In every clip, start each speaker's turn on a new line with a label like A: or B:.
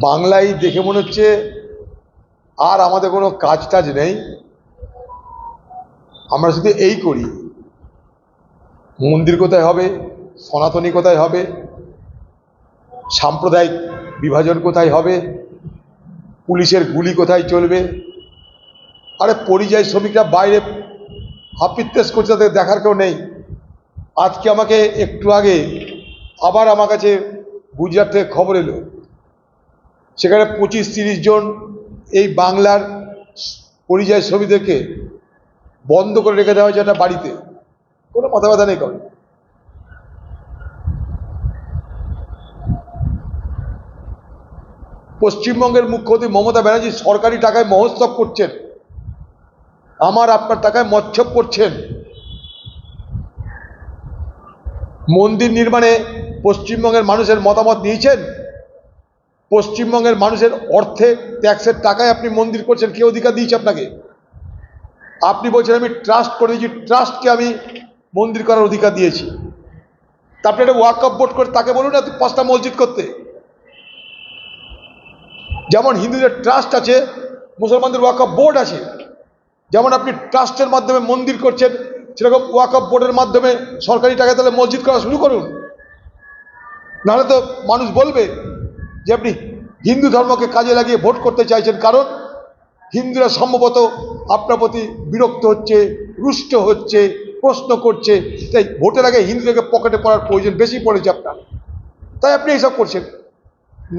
A: বাংলায় দেখে মনে হচ্ছে আর আমাদের কোনো কাজ টাজ নেই। আমরা শুধু এই করি। মন্দির কোথায় হবে, সনাতনী কোথায় হবে, সাম্প্রদায়িক বিভাজন কোথায় হবে, পুলিশের গুলি কোথায় চলবে, আরে পরিযায়ী শ্রমিকরা বাইরে হাপিত্তেস করছে তাদের দেখার কেউ নেই। আজকে আমাকে একটু আগে আবার আমার কাছে গুজরাট থেকে খবর এলো। সেখানে পঁচিশ তিরিশ জন এই বাংলার পরিযায়ী শ্রমিকদেরকে বন্ধ করে রেখে দেওয়া হয়েছে একটা বাড়িতে। কোনো মাথা ব্যথা নেই কারণ পশ্চিমবঙ্গের মুখ্যমন্ত্রী মমতা ব্যানার্জি সরকারি টাকায় মহোৎসব করছেন। আমার আপনার টাকায় মচ্ছব করছেন। মন্দির নির্মাণে পশ্চিমবঙ্গের মানুষের মতামত নিয়েছেন? পশ্চিমবঙ্গের মানুষের অর্থে ট্যাক্সের টাকায় আপনি মন্দির করছেন, কে অধিকার দিয়েছে আপনাকে? আপনি বলছেন, আমি ট্রাস্ট করে দিয়েছি ট্রাস্টকে আমি মন্দির করার অধিকার দিয়েছি। তারপরে একটা ওয়াকআপ বোর্ড করে তাকে বলুন না, পাঁচটা মসজিদ করতে। যেমন হিন্দুদের ট্রাস্ট আছে, মুসলমানদের ওয়াকআপ বোর্ড আছে। যেমন আপনি ট্রাস্টের মাধ্যমে মন্দির করছেন, সেরকম ওয়াকআপ বোর্ডের মাধ্যমে সরকারি টাকায় তাহলে মসজিদ করা শুরু করুন। নাহলে তো মানুষ বলবে যে আপনি হিন্দু ধর্মকে কাজে লাগিয়ে ভোট করতে চাইছেন, কারণ হিন্দুরা সম্ভবত আপনার প্রতি বিরক্ত হচ্ছে, রুষ্ট হচ্ছে, প্রশ্ন করছে। তাই ভোটের আগে হিন্দুদেরকে পকেটে পড়ার প্রয়োজন বেশি পড়েছে আপনার। তাই আপনি এইসব করছেন,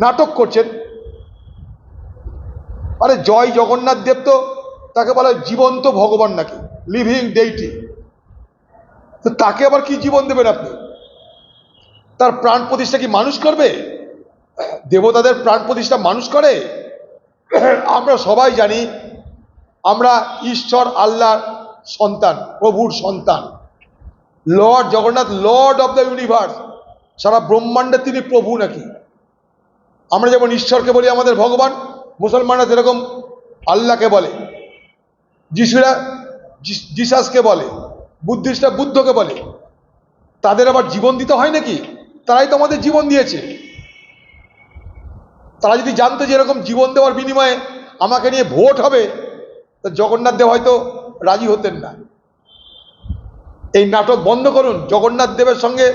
A: নাটক করছেন। আরে জয় জগন্নাথ দেব তো তাকে বলা জীবন্ত ভগবান নাকি, লিভিং ডেইটি। তাকে আবার কি জীবন দেবেন আপনি? তার প্রাণ প্রতিষ্ঠা কি মানুষ করবে? দেবতাদের প্রাণ প্রতিষ্ঠা মানুষ করে? আমরা সবাই জানি, আমরা ঈশ্বর আল্লাহ সন্তান, প্রভুর সন্তান। Lord Jagannath, lord of the universe. সারা ব্রহ্মাণ্ডে তিনি প্রভু নাকি? আমরা যেমন ঈশ্বরকে বলি আমাদের ভগবান, মুসলমানরা যেরকম আল্লাহকে বলে। যিশুরা জিসাসকে বলে, বুদ্ধিস্টরা বুদ্ধকে বলে। তাদের আবার জীবন দিতে হয় নাকি? তারাই তো আমাদের জীবন দিয়েছে। তারা যদি জানতো যে এরকম জীবন দেওয়ার বিনিময়ে আমাকে নিয়ে ভোট হবে, তা জগন্নাথ দেব হয়তো রাজি হতেন না। এই নাটক বন্ধ করুন, জগন্নাথ দেবের সঙ্গে,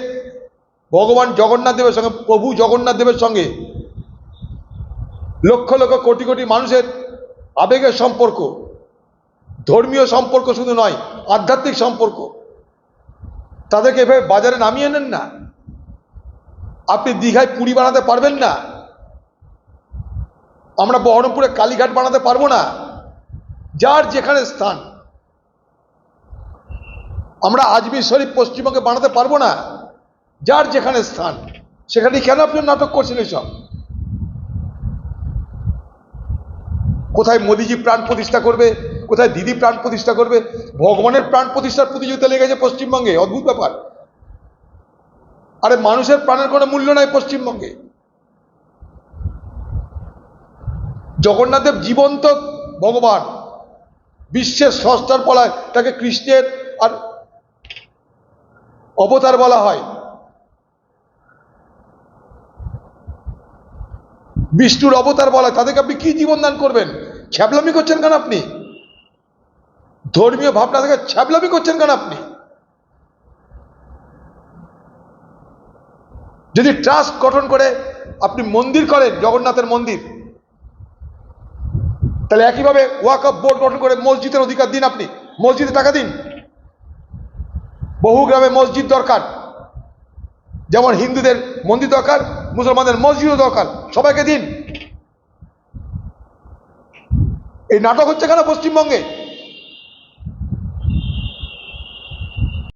A: ভগবান জগন্নাথ দেবের সঙ্গে, প্রভু জগন্নাথ দেবের সঙ্গে। লক্ষ লক্ষ কোটি কোটি মানুষের আবেগের সম্পর্ক, ধর্মীয় সম্পর্ক শুধু নয়, আধ্যাত্মিক সম্পর্ক। তাদেরকে এভাবে বাজারে নামিয়ে নেন না। আপনি দীঘায় পুরী বানাতে পারবেন না। আমরা বহরমপুরে কালীঘাট বানাতে পারব না। যার যেখানে স্থান। আমরা আজমির শরীফ পশ্চিমবঙ্গে বানাতে পারব না। যার যেখানে স্থান। সেখানে কেন আপনি নাটক করছেন এসব? কোথায় মোদিজি প্রাণ প্রতিষ্ঠা করবে? কোথায় দিদি প্রাণ প্রতিষ্ঠা করবে? ভগবানের প্রাণ প্রতিষ্ঠার প্রতিযোগিতা লেগেছে পশ্চিমবঙ্গে। অদ্ভুত ব্যাপার। আরে মানুষের প্রাণের কোনো মূল্য নাই পশ্চিমবঙ্গে। জগন্নাথদেব জীবন্ত ভগবান। বিশ্বের স্রষ্টার বলায় তাকে কৃষ্ণের আর অবতার বলা হয়। বিষ্ণুর অবতার বলা তাদেরকে আপনি কি জীবন দান করবেন? ছ্যাবলামি করছেন কেন আপনি? ধর্মীয় ভাবনা থেকে ছ্যাবলামি করছেন কেন আপনি? যদি ট্রাস্ট গঠন করে আপনি মন্দির করেন, জগন্নাথের মন্দির তাহলে একইভাবে ওয়াকফ বোর্ড গঠন করে মসজিদের অধিকার দিন আপনি। মসজিদে টাকা দিন। বহু গ্রামে মসজিদ দরকার। যেমন হিন্দুদের মন্দির দরকার, মুসলমানদের মসজিদও দরকার। সবাইকে দিন। এই নাটক হচ্ছে কেন পশ্চিমবঙ্গে?